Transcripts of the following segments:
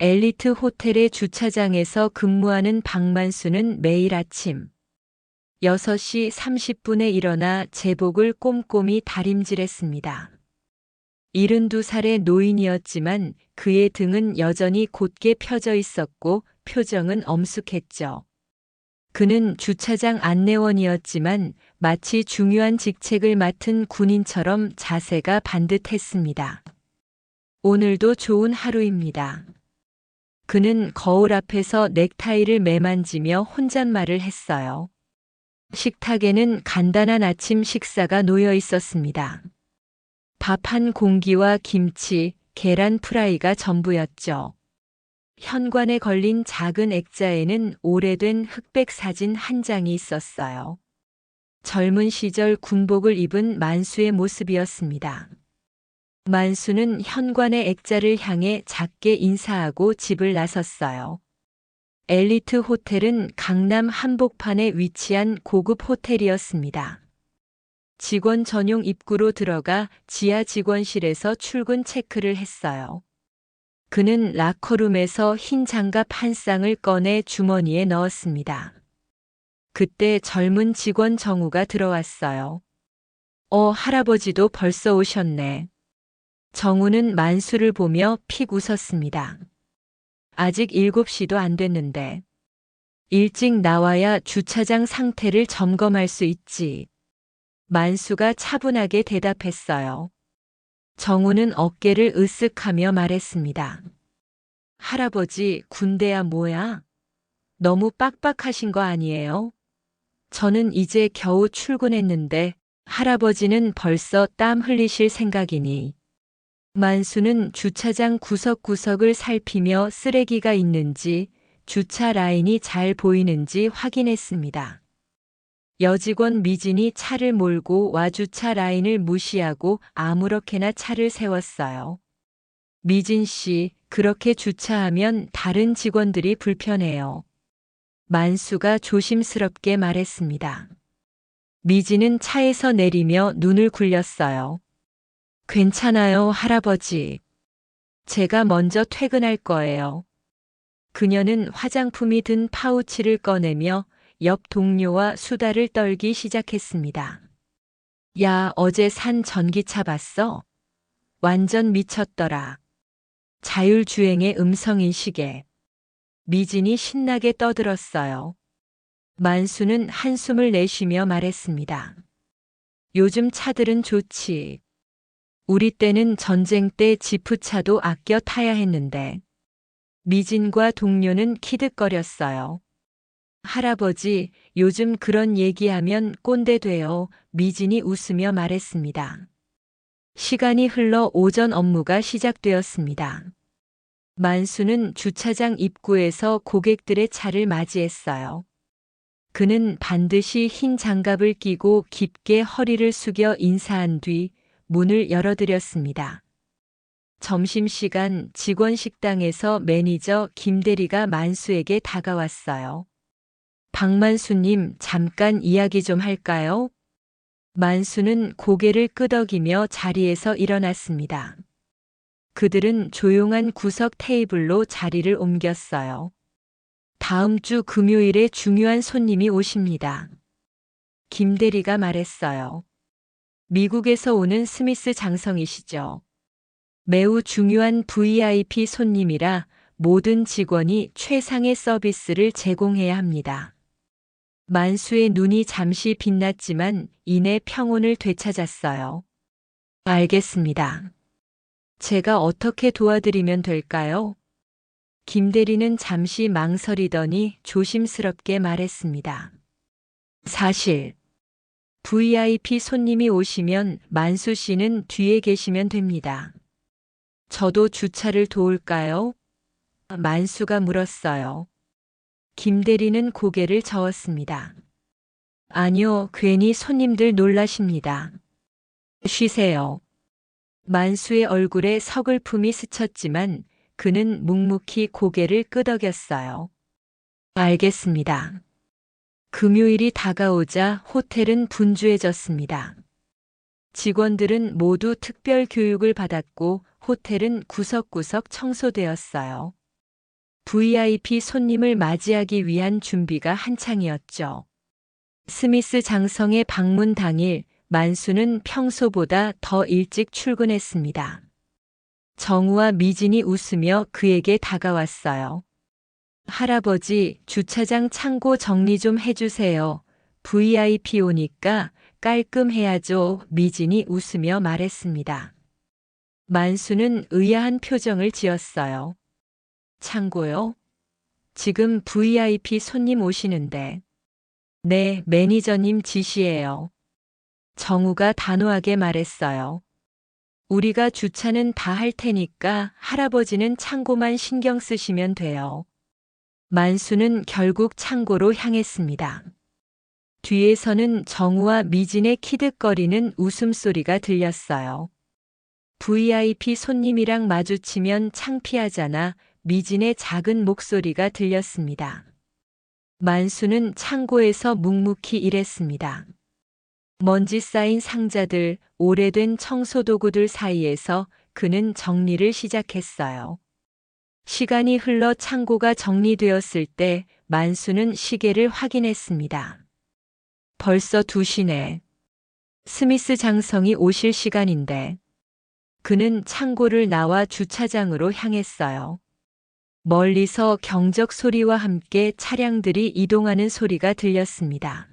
엘리트 호텔의 주차장에서 근무하는 박만수는 매일 아침 6시 30분에 일어나 제복을 꼼꼼히 다림질했습니다. 72살의 노인이었지만 그의 등은 여전히 곧게 펴져 있었고 표정은 엄숙했죠. 그는 주차장 안내원이었지만 마치 중요한 직책을 맡은 군인처럼 자세가 반듯했습니다. 오늘도 좋은 하루입니다. 그는 거울 앞에서 넥타이를 매만지며 혼잣말을 했어요. 식탁에는 간단한 아침 식사가 놓여 있었습니다. 밥 한 공기와 김치, 계란 프라이가 전부였죠. 현관에 걸린 작은 액자에는 오래된 흑백 사진 한 장이 있었어요. 젊은 시절 군복을 입은 만수의 모습이었습니다. 만수는 현관의 액자를 향해 작게 인사하고 집을 나섰어요. 엘리트 호텔은 강남 한복판에 위치한 고급 호텔이었습니다. 직원 전용 입구로 들어가 지하 직원실에서 출근 체크를 했어요. 그는 라커룸에서 흰 장갑 한 쌍을 꺼내 주머니에 넣었습니다. 그때 젊은 직원 정우가 들어왔어요. 어, 할아버지도 벌써 오셨네. 정우는 만수를 보며 픽 웃었습니다. 아직 7시도 안 됐는데. 일찍 나와야 주차장 상태를 점검할 수 있지. 만수가 차분하게 대답했어요. 정우는 어깨를 으쓱하며 말했습니다. 할아버지, 군대야 뭐야? 너무 빡빡하신 거 아니에요? 저는 이제 겨우 출근했는데 할아버지는 벌써 땀 흘리실 생각이니. 만수는 주차장 구석구석을 살피며 쓰레기가 있는지 주차 라인이 잘 보이는지 확인했습니다. 여직원 미진이 차를 몰고 와주차 라인을 무시하고 아무렇게나 차를 세웠어요. 미진 씨, 그렇게 주차하면 다른 직원들이 불편해요. 만수가 조심스럽게 말했습니다. 미진은 차에서 내리며 눈을 굴렸어요. 괜찮아요, 할아버지. 제가 먼저 퇴근할 거예요. 그녀는 화장품이 든 파우치를 꺼내며 옆 동료와 수다를 떨기 시작했습니다. 야, 어제 산 전기차 봤어? 완전 미쳤더라. 자율주행의 음성인식에. 미진이 신나게 떠들었어요. 만수는 한숨을 내쉬며 말했습니다. 요즘 차들은 좋지. 우리 때는 전쟁 때 지프차도 아껴 타야 했는데. 미진과 동료는 키득거렸어요. 할아버지, 요즘 그런 얘기하면 꼰대 돼요. 미진이 웃으며 말했습니다. 시간이 흘러 오전 업무가 시작되었습니다. 만수는 주차장 입구에서 고객들의 차를 맞이했어요. 그는 반드시 흰 장갑을 끼고 깊게 허리를 숙여 인사한 뒤 문을 열어드렸습니다. 점심시간 직원 식당에서 매니저 김대리가 만수에게 다가왔어요. 박만수님, 잠깐 이야기 좀 할까요? 만수는 고개를 끄덕이며 자리에서 일어났습니다. 그들은 조용한 구석 테이블로 자리를 옮겼어요. 다음 주 금요일에 중요한 손님이 오십니다. 김대리가 말했어요. 미국에서 오는 스미스 장성이시죠. 매우 중요한 VIP 손님이라 모든 직원이 최상의 서비스를 제공해야 합니다. 만수의 눈이 잠시 빛났지만 이내 평온을 되찾았어요. 알겠습니다. 제가 어떻게 도와드리면 될까요? 김 대리는 잠시 망설이더니 조심스럽게 말했습니다. 사실, VIP 손님이 오시면 만수 씨는 뒤에 계시면 됩니다. 저도 주차를 도울까요? 만수가 물었어요. 김 대리는 고개를 저었습니다. 아니요, 괜히 손님들 놀라십니다. 쉬세요. 만수의 얼굴에 서글픔이 스쳤지만 그는 묵묵히 고개를 끄덕였어요. 알겠습니다. 금요일이 다가오자 호텔은 분주해졌습니다. 직원들은 모두 특별 교육을 받았고 호텔은 구석구석 청소되었어요. VIP 손님을 맞이하기 위한 준비가 한창이었죠. 스미스 장성의 방문 당일 만수는 평소보다 더 일찍 출근했습니다. 정우와 미진이 웃으며 그에게 다가왔어요. 할아버지, 주차장 창고 정리 좀 해주세요. VIP 오니까 깔끔해야죠. 미진이 웃으며 말했습니다. 만수는 의아한 표정을 지었어요. 창고요? 지금 VIP 손님 오시는데. 네, 매니저님 지시예요. 정우가 단호하게 말했어요. 우리가 주차는 다 할 테니까 할아버지는 창고만 신경 쓰시면 돼요. 만수는 결국 창고로 향했습니다. 뒤에서는 정우와 미진의 키득거리는 웃음소리가 들렸어요. VIP 손님이랑 마주치면 창피하잖아 미진의 작은 목소리가 들렸습니다. 만수는 창고에서 묵묵히 일했습니다. 먼지 쌓인 상자들, 오래된 청소도구들 사이에서 그는 정리를 시작했어요. 시간이 흘러 창고가 정리되었을 때 만수는 시계를 확인했습니다. 벌써 2시네. 스미스 장성이 오실 시간인데. 그는 창고를 나와 주차장으로 향했어요. 멀리서 경적 소리와 함께 차량들이 이동하는 소리가 들렸습니다.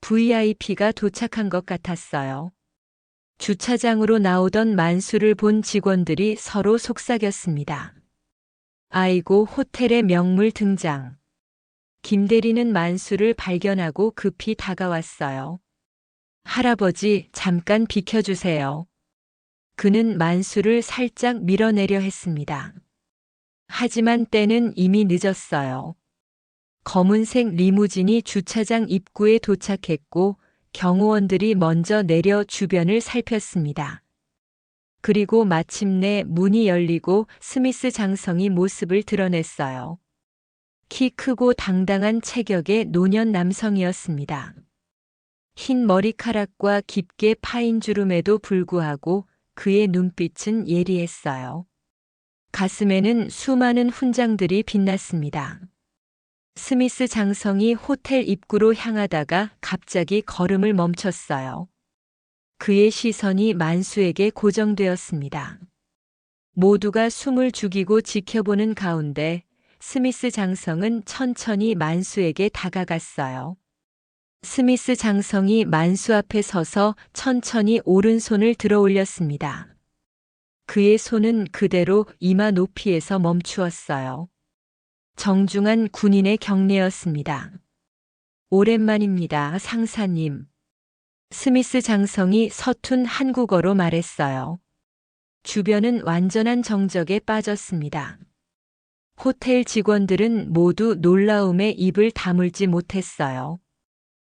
VIP가 도착한 것 같았어요. 주차장으로 나오던 만수를 본 직원들이 서로 속삭였습니다. 아이고 호텔의 명물 등장. 김대리는 만수를 발견하고 급히 다가왔어요. 할아버지, 잠깐 비켜주세요. 그는 만수를 살짝 밀어내려 했습니다. 하지만 때는 이미 늦었어요. 검은색 리무진이 주차장 입구에 도착했고 경호원들이 먼저 내려 주변을 살폈습니다. 그리고 마침내 문이 열리고 스미스 장성이 모습을 드러냈어요. 키 크고 당당한 체격의 노년 남성이었습니다. 흰 머리카락과 깊게 파인 주름에도 불구하고 그의 눈빛은 예리했어요. 가슴에는 수많은 훈장들이 빛났습니다. 스미스 장성이 호텔 입구로 향하다가 갑자기 걸음을 멈췄어요. 그의 시선이 만수에게 고정되었습니다. 모두가 숨을 죽이고 지켜보는 가운데 스미스 장성은 천천히 만수에게 다가갔어요. 스미스 장성이 만수 앞에 서서 천천히 오른손을 들어 올렸습니다. 그의 손은 그대로 이마 높이에서 멈추었어요. 정중한 군인의 경례였습니다. 오랜만입니다, 상사님. 스미스 장성이 서툰 한국어로 말했어요. 주변은 완전한 정적에 빠졌습니다. 호텔 직원들은 모두 놀라움에 입을 다물지 못했어요.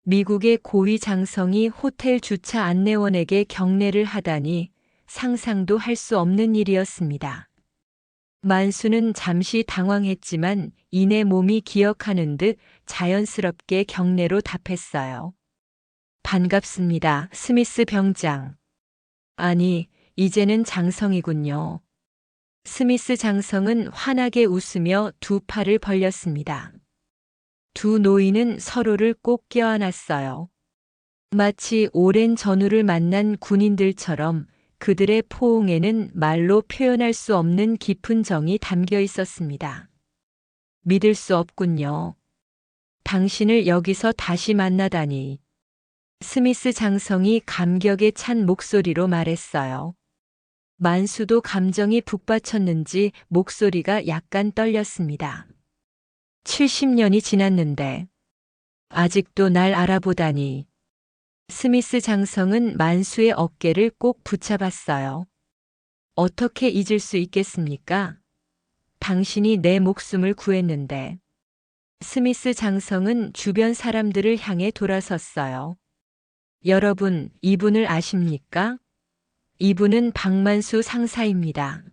미국의 고위 장성이 호텔 주차 안내원에게 경례를 하다니 상상도 할 수 없는 일이었습니다. 만수는 잠시 당황했지만 이내 몸이 기억하는 듯 자연스럽게 경례로 답했어요. 반갑습니다, 스미스 병장. 아니, 이제는 장성이군요. 스미스 장성은 환하게 웃으며 두 팔을 벌렸습니다. 두 노인은 서로를 꼭 껴안았어요. 마치 오랜 전우를 만난 군인들처럼 그들의 포옹에는 말로 표현할 수 없는 깊은 정이 담겨 있었습니다. 믿을 수 없군요. 당신을 여기서 다시 만나다니. 스미스 장성이 감격에 찬 목소리로 말했어요. 만수도 감정이 북받쳤는지 목소리가 약간 떨렸습니다. 70년이 지났는데 아직도 날 알아보다니. 스미스 장성은 만수의 어깨를 꼭 붙잡았어요. 어떻게 잊을 수 있겠습니까? 당신이 내 목숨을 구했는데. 스미스 장성은 주변 사람들을 향해 돌아섰어요. 여러분, 이분을 아십니까? 이분은 박만수 상사입니다.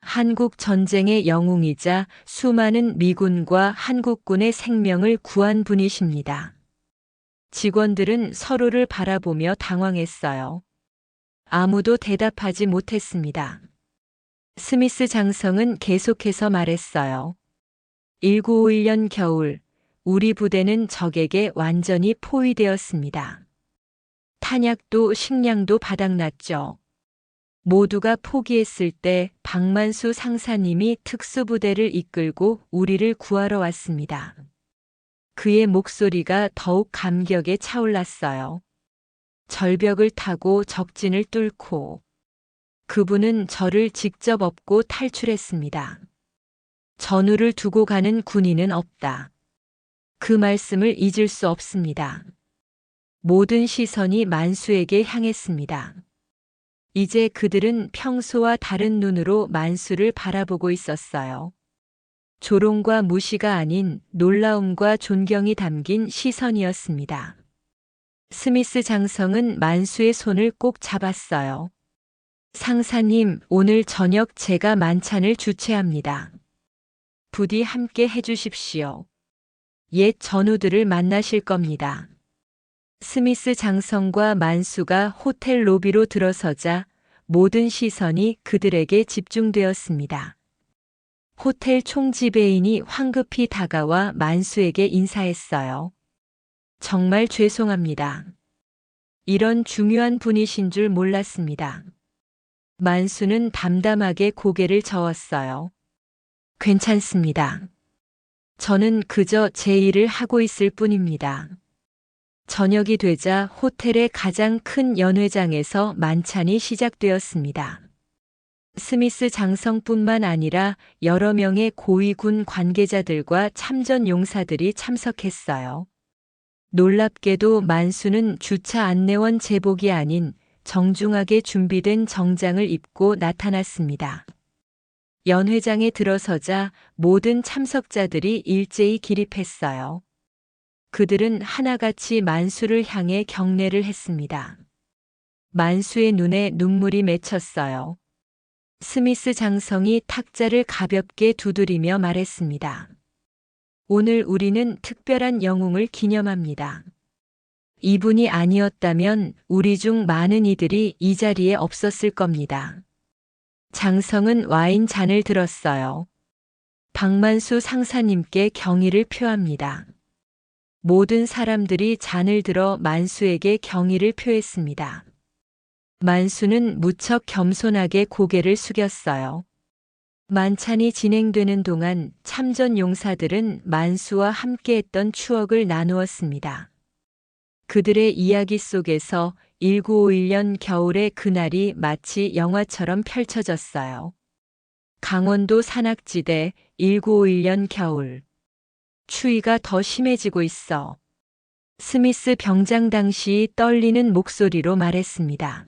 한국 전쟁의 영웅이자 수많은 미군과 한국군의 생명을 구한 분이십니다. 직원들은 서로를 바라보며 당황했어요. 아무도 대답하지 못했습니다. 스미스 장성은 계속해서 말했어요. 1951년 겨울, 우리 부대는 적에게 완전히 포위되었습니다. 탄약도 식량도 바닥났죠. 모두가 포기했을 때 박만수 상사님이 특수부대를 이끌고 우리를 구하러 왔습니다. 그의 목소리가 더욱 감격에 차올랐어요. 절벽을 타고 적진을 뚫고 그분은 저를 직접 업고 탈출했습니다. 전우를 두고 가는 군인은 없다. 그 말씀을 잊을 수 없습니다. 모든 시선이 만수에게 향했습니다. 이제 그들은 평소와 다른 눈으로 만수를 바라보고 있었어요. 조롱과 무시가 아닌 놀라움과 존경이 담긴 시선이었습니다. 스미스 장성은 만수의 손을 꼭 잡았어요. 상사님, 오늘 저녁 제가 만찬을 주최합니다. 부디 함께 해주십시오. 옛 전우들을 만나실 겁니다. 스미스 장성과 만수가 호텔 로비로 들어서자 모든 시선이 그들에게 집중되었습니다. 호텔 총지배인이 황급히 다가와 만수에게 인사했어요. 정말 죄송합니다. 이런 중요한 분이신 줄 몰랐습니다. 만수는 담담하게 고개를 저었어요. 괜찮습니다. 저는 그저 제 일을 하고 있을 뿐입니다. 저녁이 되자 호텔의 가장 큰 연회장에서 만찬이 시작되었습니다. 스미스 장성뿐만 아니라 여러 명의 고위군 관계자들과 참전 용사들이 참석했어요. 놀랍게도 만수는 주차 안내원 제복이 아닌 정중하게 준비된 정장을 입고 나타났습니다. 연회장에 들어서자 모든 참석자들이 일제히 기립했어요. 그들은 하나같이 만수를 향해 경례를 했습니다. 만수의 눈에 눈물이 맺혔어요. 스미스 장성이 탁자를 가볍게 두드리며 말했습니다. 오늘 우리는 특별한 영웅을 기념합니다. 이분이 아니었다면 우리 중 많은 이들이 이 자리에 없었을 겁니다. 장성은 와인 잔을 들었어요. 박만수 상사님께 경의를 표합니다. 모든 사람들이 잔을 들어 만수에게 경의를 표했습니다. 만수는 무척 겸손하게 고개를 숙였어요. 만찬이 진행되는 동안 참전 용사들은 만수와 함께했던 추억을 나누었습니다. 그들의 이야기 속에서 1951년 겨울의 그날이 마치 영화처럼 펼쳐졌어요. 강원도 산악지대 1951년 겨울. 추위가 더 심해지고 있어. 스미스 병장 당시 떨리는 목소리로 말했습니다.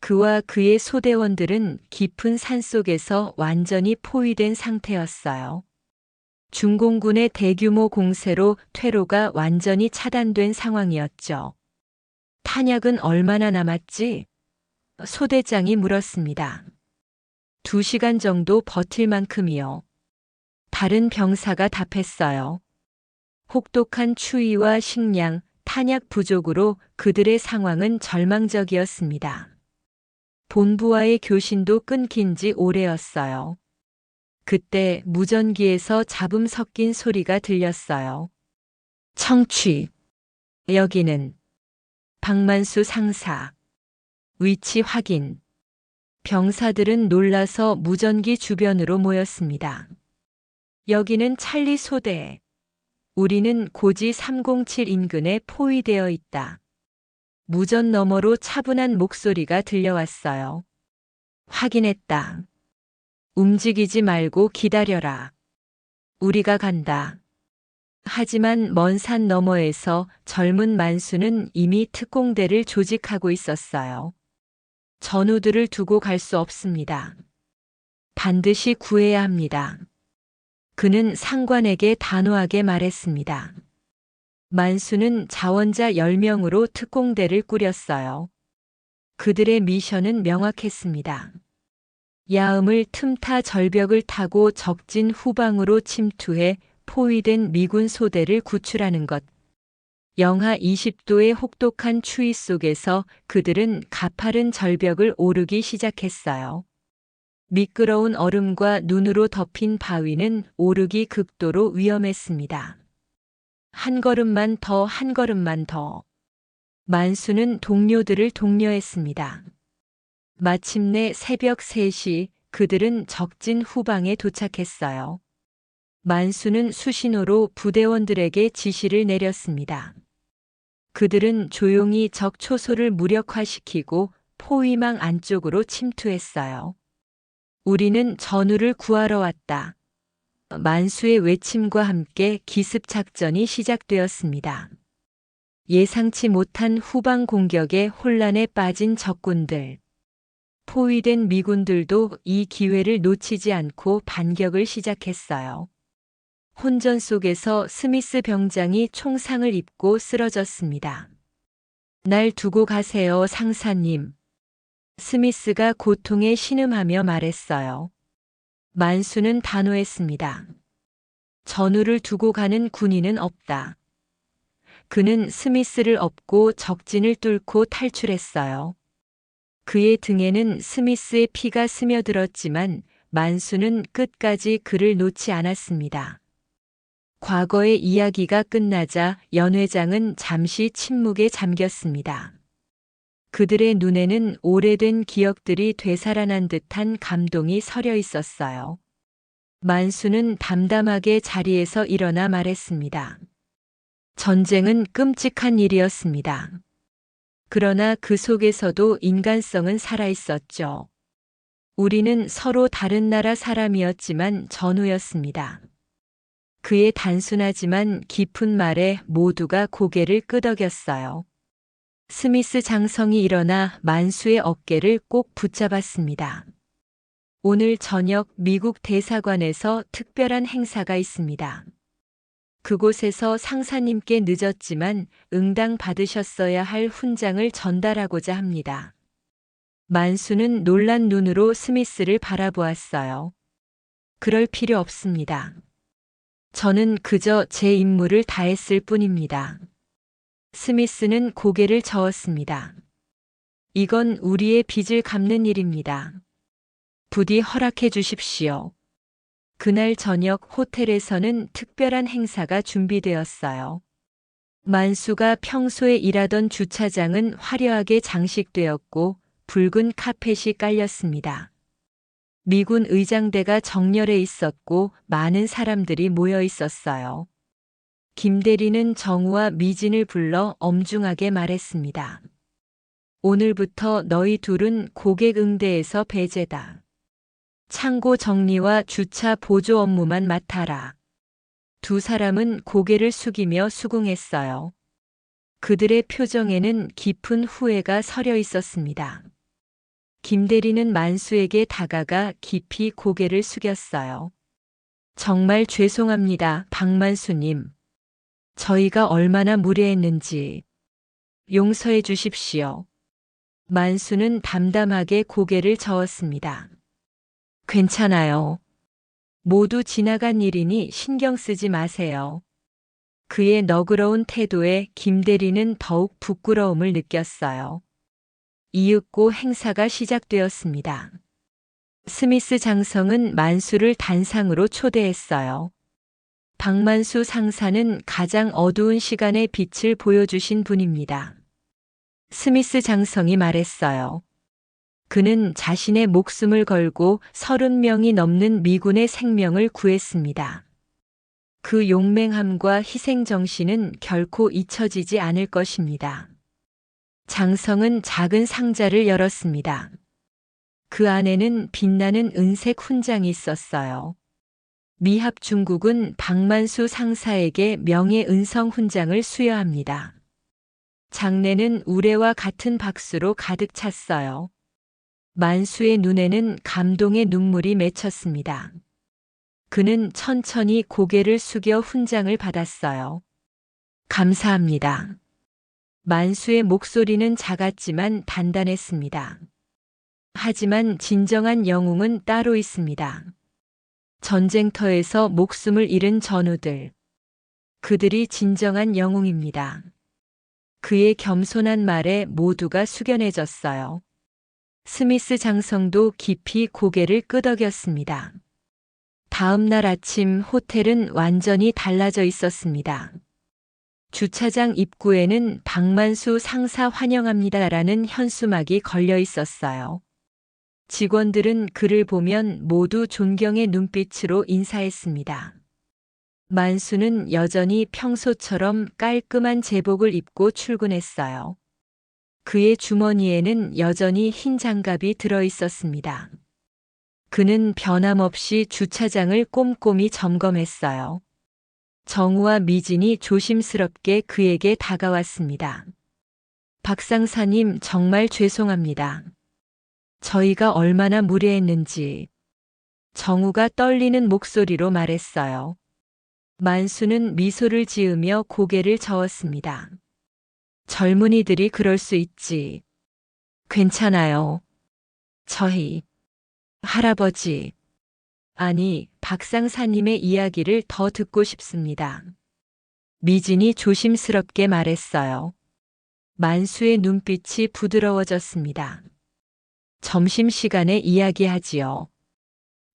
그와 그의 소대원들은 깊은 산 속에서 완전히 포위된 상태였어요. 중공군의 대규모 공세로 퇴로가 완전히 차단된 상황이었죠. 탄약은 얼마나 남았지? 소대장이 물었습니다. 두 시간 정도 버틸 만큼이요. 다른 병사가 답했어요. 혹독한 추위와 식량, 탄약 부족으로 그들의 상황은 절망적이었습니다. 본부와의 교신도 끊긴 지 오래였어요. 그때 무전기에서 잡음 섞인 소리가 들렸어요. 청취. 여기는 박만수 상사. 위치 확인. 병사들은 놀라서 무전기 주변으로 모였습니다. 여기는 찰리 소대. 우리는 고지 307 인근에 포위되어 있다. 무전 너머로 차분한 목소리가 들려왔어요. 확인했다. 움직이지 말고 기다려라. 우리가 간다. 하지만 먼 산 너머에서 젊은 만수는 이미 특공대를 조직하고 있었어요. 전우들을 두고 갈 수 없습니다. 반드시 구해야 합니다. 그는 상관에게 단호하게 말했습니다. 만수는 자원자 10명으로 특공대를 꾸렸어요. 그들의 미션은 명확했습니다. 야음을 틈타 절벽을 타고 적진 후방으로 침투해 포위된 미군 소대를 구출하는 것. 영하 20도의 혹독한 추위 속에서 그들은 가파른 절벽을 오르기 시작했어요. 미끄러운 얼음과 눈으로 덮인 바위는 오르기 극도로 위험했습니다. 한 걸음만 더, 한 걸음만 더. 만수는 동료들을 독려했습니다. 마침내 새벽 3시 그들은 적진 후방에 도착했어요. 만수는 수신호로 부대원들에게 지시를 내렸습니다. 그들은 조용히 적 초소를 무력화시키고 포위망 안쪽으로 침투했어요. 우리는 전우를 구하러 왔다. 만수의 외침과 함께 기습 작전이 시작되었습니다. 예상치 못한 후방 공격에 혼란에 빠진 적군들. 포위된 미군들도 이 기회를 놓치지 않고 반격을 시작했어요. 혼전 속에서 스미스 병장이 총상을 입고 쓰러졌습니다. 날 두고 가세요, 상사님. 스미스가 고통에 신음하며 말했어요. 만수는 단호했습니다. 전우를 두고 가는 군인은 없다. 그는 스미스를 업고 적진을 뚫고 탈출했어요. 그의 등에는 스미스의 피가 스며들었지만 만수는 끝까지 그를 놓지 않았습니다. 과거의 이야기가 끝나자 연 회장은 잠시 침묵에 잠겼습니다. 그들의 눈에는 오래된 기억들이 되살아난 듯한 감동이 서려 있었어요. 만수는 담담하게 자리에서 일어나 말했습니다. 전쟁은 끔찍한 일이었습니다. 그러나 그 속에서도 인간성은 살아 있었죠. 우리는 서로 다른 나라 사람이었지만 전우였습니다. 그의 단순하지만 깊은 말에 모두가 고개를 끄덕였어요. 스미스 장성이 일어나 만수의 어깨를 꼭 붙잡았습니다. 오늘 저녁 미국 대사관에서 특별한 행사가 있습니다. 그곳에서 상사님께 늦었지만 응당 받으셨어야 할 훈장을 전달하고자 합니다. 만수는 놀란 눈으로 스미스를 바라보았어요. 그럴 필요 없습니다. 저는 그저 제 임무를 다했을 뿐입니다. 스미스는 고개를 저었습니다. 이건 우리의 빚을 갚는 일입니다. 부디 허락해 주십시오. 그날 저녁 호텔에서는 특별한 행사가 준비되었어요. 만수가 평소에 일하던 주차장은 화려하게 장식되었고 붉은 카펫이 깔렸습니다. 미군 의장대가 정렬해 있었고 많은 사람들이 모여 있었어요. 김 대리는 정우와 미진을 불러 엄중하게 말했습니다. 오늘부터 너희 둘은 고객 응대에서 배제다. 창고 정리와 주차 보조 업무만 맡아라. 두 사람은 고개를 숙이며 수긍했어요. 그들의 표정에는 깊은 후회가 서려 있었습니다. 김 대리는 만수에게 다가가 깊이 고개를 숙였어요. 정말 죄송합니다, 박만수님. 저희가 얼마나 무례했는지 용서해 주십시오. 만수는 담담하게 고개를 저었습니다. 괜찮아요. 모두 지나간 일이니 신경 쓰지 마세요. 그의 너그러운 태도에 김대리는 더욱 부끄러움을 느꼈어요. 이윽고 행사가 시작되었습니다. 스미스 장성은 만수를 단상으로 초대했어요. 박만수 상사는 가장 어두운 시간의 빛을 보여주신 분입니다. 스미스 장성이 말했어요. 그는 자신의 목숨을 걸고 30명이 넘는 미군의 생명을 구했습니다. 그 용맹함과 희생정신은 결코 잊혀지지 않을 것입니다. 장성은 작은 상자를 열었습니다. 그 안에는 빛나는 은색 훈장이 있었어요. 미합 중국은 박만수 상사에게 명예 은성 훈장을 수여합니다. 장례는 우레와 같은 박수로 가득 찼어요. 만수의 눈에는 감동의 눈물이 맺혔습니다. 그는 천천히 고개를 숙여 훈장을 받았어요. 감사합니다. 만수의 목소리는 작았지만 단단했습니다. 하지만 진정한 영웅은 따로 있습니다. 전쟁터에서 목숨을 잃은 전우들. 그들이 진정한 영웅입니다. 그의 겸손한 말에 모두가 숙연해졌어요. 스미스 장성도 깊이 고개를 끄덕였습니다. 다음 날 아침 호텔은 완전히 달라져 있었습니다. 주차장 입구에는 박만수 상사 환영합니다라는 현수막이 걸려 있었어요. 직원들은 그를 보면 모두 존경의 눈빛으로 인사했습니다. 만수는 여전히 평소처럼 깔끔한 제복을 입고 출근했어요. 그의 주머니에는 여전히 흰 장갑이 들어 있었습니다. 그는 변함없이 주차장을 꼼꼼히 점검했어요. 정우와 미진이 조심스럽게 그에게 다가왔습니다. 박상사님 정말 죄송합니다. 저희가 얼마나 무례했는지. 정우가 떨리는 목소리로 말했어요. 만수는 미소를 지으며 고개를 저었습니다. 젊은이들이 그럴 수 있지. 괜찮아요. 저희, 할아버지, 아니, 박상사님의 이야기를 더 듣고 싶습니다. 미진이 조심스럽게 말했어요. 만수의 눈빛이 부드러워졌습니다. 점심시간에 이야기하지요.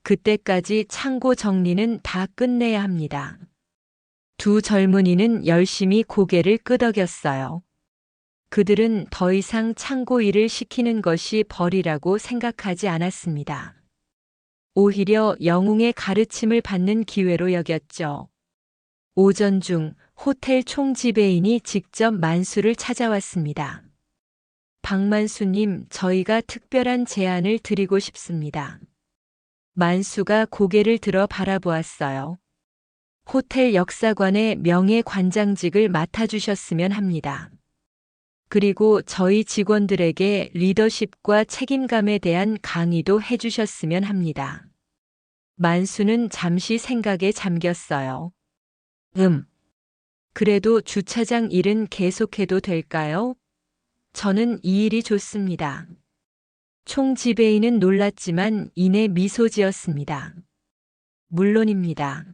그때까지 창고 정리는 다 끝내야 합니다. 두 젊은이는 열심히 고개를 끄덕였어요. 그들은 더 이상 창고 일을 시키는 것이 벌이라고 생각하지 않았습니다. 오히려 영웅의 가르침을 받는 기회로 여겼죠. 오전 중 호텔 총지배인이 직접 만수를 찾아왔습니다. 박만수님, 저희가 특별한 제안을 드리고 싶습니다. 만수가 고개를 들어 바라보았어요. 호텔 역사관의 명예 관장직을 맡아주셨으면 합니다. 그리고 저희 직원들에게 리더십과 책임감에 대한 강의도 해주셨으면 합니다. 만수는 잠시 생각에 잠겼어요. 음. 그래도 주차장 일은 계속해도 될까요? 저는 이 일이 좋습니다. 총 지배인은 놀랐지만 이내 미소 지었습니다. 물론입니다.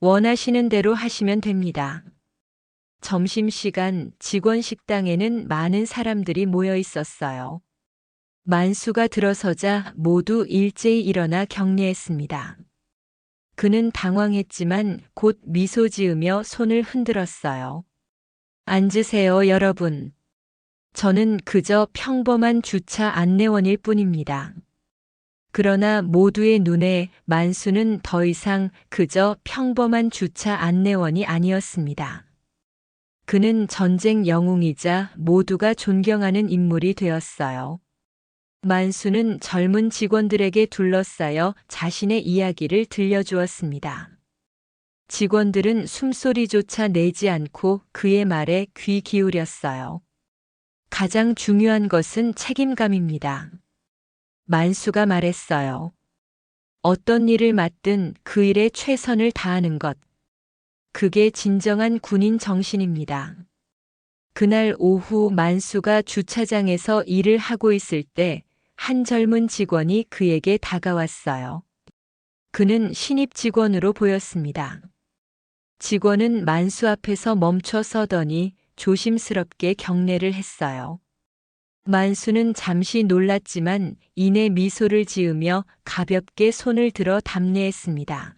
원하시는 대로 하시면 됩니다. 점심시간 직원 식당에는 많은 사람들이 모여 있었어요. 만수가 들어서자 모두 일제히 일어나 격려했습니다. 그는 당황했지만 곧 미소 지으며 손을 흔들었어요. 앉으세요, 여러분. 저는 그저 평범한 주차 안내원일 뿐입니다. 그러나 모두의 눈에 만수는 더 이상 그저 평범한 주차 안내원이 아니었습니다. 그는 전쟁 영웅이자 모두가 존경하는 인물이 되었어요. 만수는 젊은 직원들에게 둘러싸여 자신의 이야기를 들려주었습니다. 직원들은 숨소리조차 내지 않고 그의 말에 귀 기울였어요. 가장 중요한 것은 책임감입니다. 만수가 말했어요. 어떤 일을 맡든 그 일에 최선을 다하는 것. 그게 진정한 군인 정신입니다. 그날 오후 만수가 주차장에서 일을 하고 있을 때 한 젊은 직원이 그에게 다가왔어요. 그는 신입 직원으로 보였습니다. 직원은 만수 앞에서 멈춰 서더니 조심스럽게 경례를 했어요. 만수는 잠시 놀랐지만 이내 미소를 지으며 가볍게 손을 들어 답례했습니다.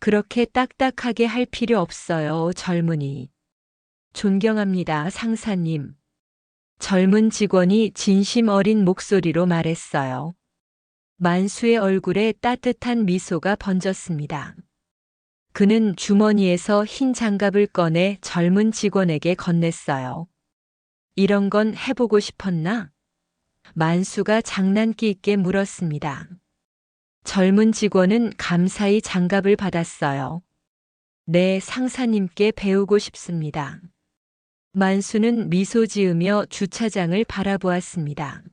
그렇게 딱딱하게 할 필요 없어요, 젊은이. 존경합니다, 상사님. 젊은 직원이 진심 어린 목소리로 말했어요. 만수의 얼굴에 따뜻한 미소가 번졌습니다. 그는 주머니에서 흰 장갑을 꺼내 젊은 직원에게 건넸어요. 이런 건 해보고 싶었나? 만수가 장난기 있게 물었습니다. 젊은 직원은 감사히 장갑을 받았어요. 네, 상사님께 배우고 싶습니다. 만수는 미소 지으며 주차장을 바라보았습니다.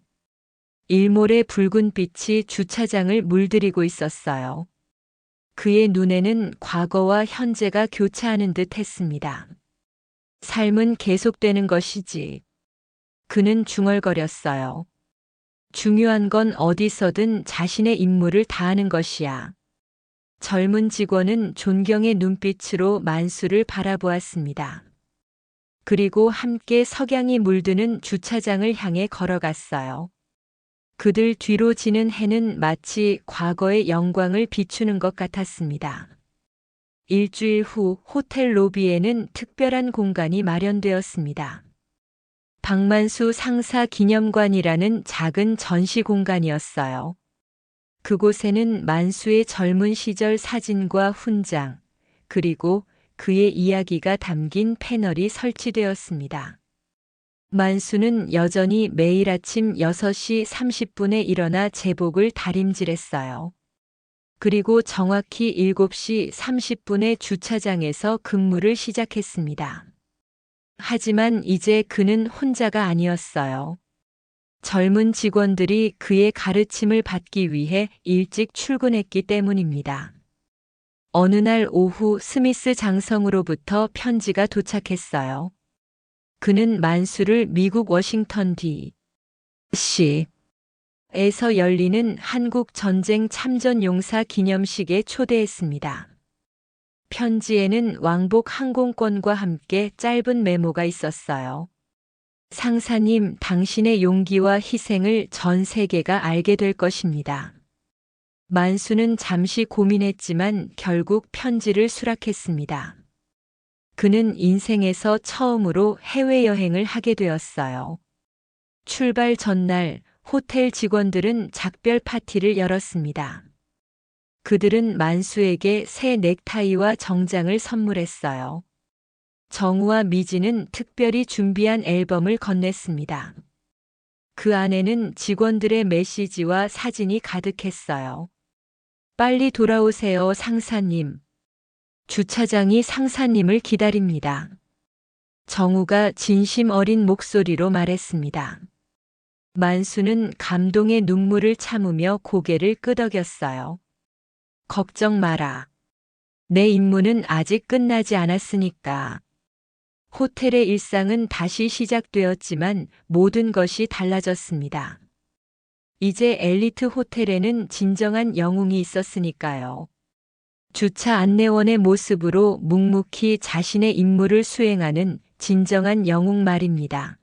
일몰의 붉은 빛이 주차장을 물들이고 있었어요. 그의 눈에는 과거와 현재가 교차하는 듯 했습니다. 삶은 계속되는 것이지. 그는 중얼거렸어요. 중요한 건 어디서든 자신의 임무를 다하는 것이야. 젊은 직원은 존경의 눈빛으로 만수를 바라보았습니다. 그리고 함께 석양이 물드는 주차장을 향해 걸어갔어요. 그들 뒤로 지는 해는 마치 과거의 영광을 비추는 것 같았습니다. 일주일 후 호텔 로비에는 특별한 공간이 마련되었습니다. 박만수 상사 기념관이라는 작은 전시 공간이었어요. 그곳에는 만수의 젊은 시절 사진과 훈장, 그리고 그의 이야기가 담긴 패널이 설치되었습니다. 만수는 여전히 매일 아침 6시 30분에 일어나 제복을 다림질했어요. 그리고 정확히 7시 30분에 주차장에서 근무를 시작했습니다. 하지만 이제 그는 혼자가 아니었어요. 젊은 직원들이 그의 가르침을 받기 위해 일찍 출근했기 때문입니다. 어느 날 오후 스미스 장성으로부터 편지가 도착했어요. 그는 만수를 미국 워싱턴 D.C. 에서 열리는 한국 전쟁 참전 용사 기념식에 초대했습니다. 편지에는 왕복 항공권과 함께 짧은 메모가 있었어요. 상사님, 당신의 용기와 희생을 전 세계가 알게 될 것입니다. 만수는 잠시 고민했지만 결국 편지를 수락했습니다. 그는 인생에서 처음으로 해외여행을 하게 되었어요. 출발 전날 호텔 직원들은 작별 파티를 열었습니다. 그들은 만수에게 새 넥타이와 정장을 선물했어요. 정우와 미지는 특별히 준비한 앨범을 건넸습니다. 그 안에는 직원들의 메시지와 사진이 가득했어요. 빨리 돌아오세요, 상사님. 주차장이 상사님을 기다립니다. 정우가 진심 어린 목소리로 말했습니다. 만수는 감동의 눈물을 참으며 고개를 끄덕였어요. 걱정 마라. 내 임무는 아직 끝나지 않았으니까. 호텔의 일상은 다시 시작되었지만 모든 것이 달라졌습니다. 이제 엘리트 호텔에는 진정한 영웅이 있었으니까요. 주차 안내원의 모습으로 묵묵히 자신의 임무를 수행하는 진정한 영웅 말입니다.